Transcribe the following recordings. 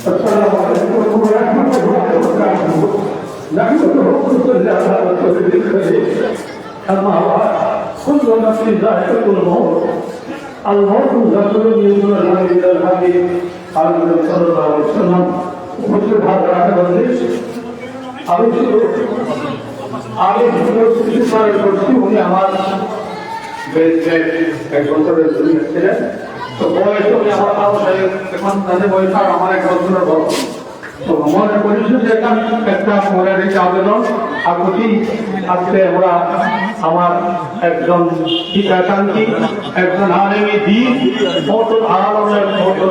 السلام عليكم ورحمة الله وبركاته نحمده ونصلي على رسوله الكريم أما بعد كل نفس ذائقة الموت الموت ذكر من الحي إلى الحي قال النبي صلى الله عليه وسلم مسلم هذا بندش আমি শুধু আমি শুধু কিছু সময় করছি উনি আমার বেশে ছিলেন তো আমার বাবা এখন তাদের আর আমার এক মনে একটা মনে রেখে আবেদন আজকে আমরা আমার একজন পিতাকাঙ্ক্ষী একজন আরেমি দিন কত মতুল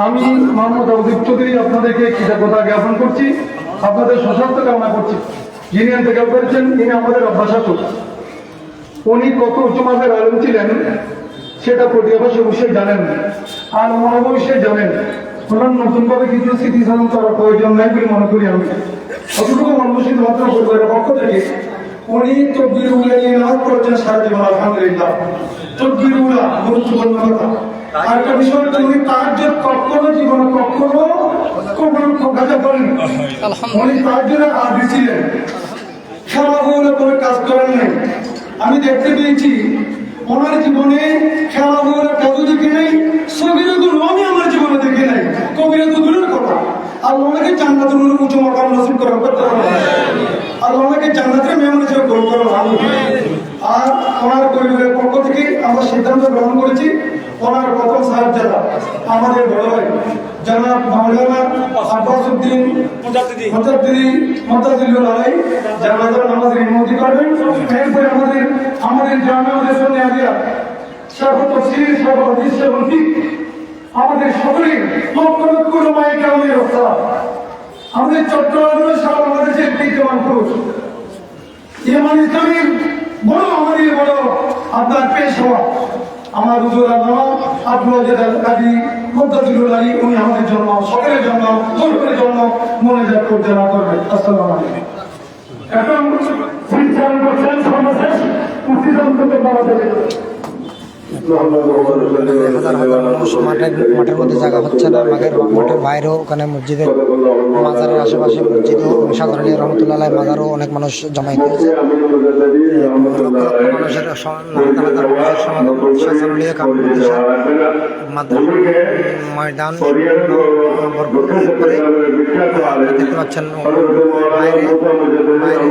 আমি মোহাম্মদ আবুদ্দিন চৌধুরী আপনাদেরকে কৃতজ্ঞতা জ্ঞাপন করছি। আপনাদের সশস্ত্র কামনা করছি। যিনি ইন্তেকাল করেছেন ইনি আমাদের অভ্যাসাসক উনি কত উচ্চমাসের আলম ছিলেন সেটা প্রতিভাসী অবশ্যই জানেন। আর অবশ্যই জানেন ওনার নতুনভাবে কিছু স্মৃতিচারণ করার প্রয়োজন নাই বলে মনে করি আমি। অতটুকু মানুষের মাত্র পরিবারের পক্ষ থেকে উনি তকবির উল্লা নিয়ে নাম করেছেন সারা জীবন আলহামদুলিল্লাহ। তকবির উল্লা গুরুত্বপূর্ণ কথা। আর একটা বিষয় উনি তার যে কখনো জীবনে কখনো কখনো কাজে করেন উনি তার জন্য হাত দিছিলেন খেলাধুলা করে কাজ করেন নাই আমি দেখতে পেয়েছি, ওনার জীবনে খেলাধুলার কাজও দেখে নাই সবির আমি আমার জীবনে দেখে নাই কবিরা তো দূরের কথা। আর ওনাকে জান্নাতের উঁচু মকান নসিব করার করতে আর ওনাকে জান্নাতের মেহমান হিসেবে গ্রহণ করা আর ওনার পরিবারের পক্ষ থেকে আমরা সিদ্ধান্ত গ্রহণ করেছি ওনার প্রথম সাহেব যারা আমাদের বড় ভাই জনাব মাওলানা আব্বাস উদ্দিন মুজাদ্দিদি মুতাজিলুল আলাই জানাজার নামাজের ইমামতি করবেন। এরপরে আমাদের আমাদের জামে আমাদের সামনে আদিয়া শাহ তফসির শাহ হাদিস শাহ ফিক আমাদের সকলের লক্ষ লক্ষ রমায় কেমনের অবস্থা আমাদের চট্টগ্রামের সারা বাংলাদেশের বিদ্যমান পুরুষ। ইমান ইসলামের বড় আমাদের বড়। আপনার পেশ হওয়া আমার হুজুর আল্লাহ আব্দুল আজিজ আল উনি আমাদের জন্য সকলের জন্য গল্পের জন্য মনে যা করতে না করবেন আসসালামু আলাইকুম। এখন করছেন সর্বশেষ বাবা দেবে। মাঠের মধ্যে জায়গা হচ্ছে না মাঠের মাঠের বাইরেও ওখানে মসজিদের মাজারের আশেপাশে মসজিদ সাধারণ রহমতুল্লাহ মাজারও অনেক মানুষ জমায়েত হয়েছে। মানুষের স- হাজার হাজার মানুষের সমাগম সাজানুলিয়া কামরুদ্দিসা মাদ্রাস ময়দান ভরপুর করে দেখতে পাচ্ছেন বাইরে বাইরে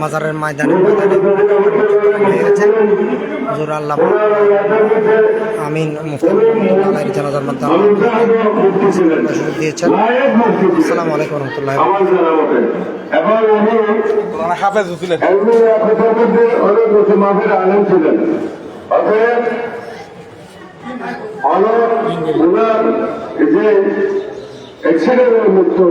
মাজারের ময়দানে ময়দানে গেছে। হুজুর আল্লাহ আমিন মুফতি আলাইহির জানাজার মাধ্যমে দিয়েছেন। আসসালামু আলাইকুম রহমতুল্লাহ হাফেজ ছিলেন এমনি এক কথার মধ্যে অনেক মাফের আলেম ছিলেন অতএব অনেক যে এক্সিডেন্টের মৃত্যু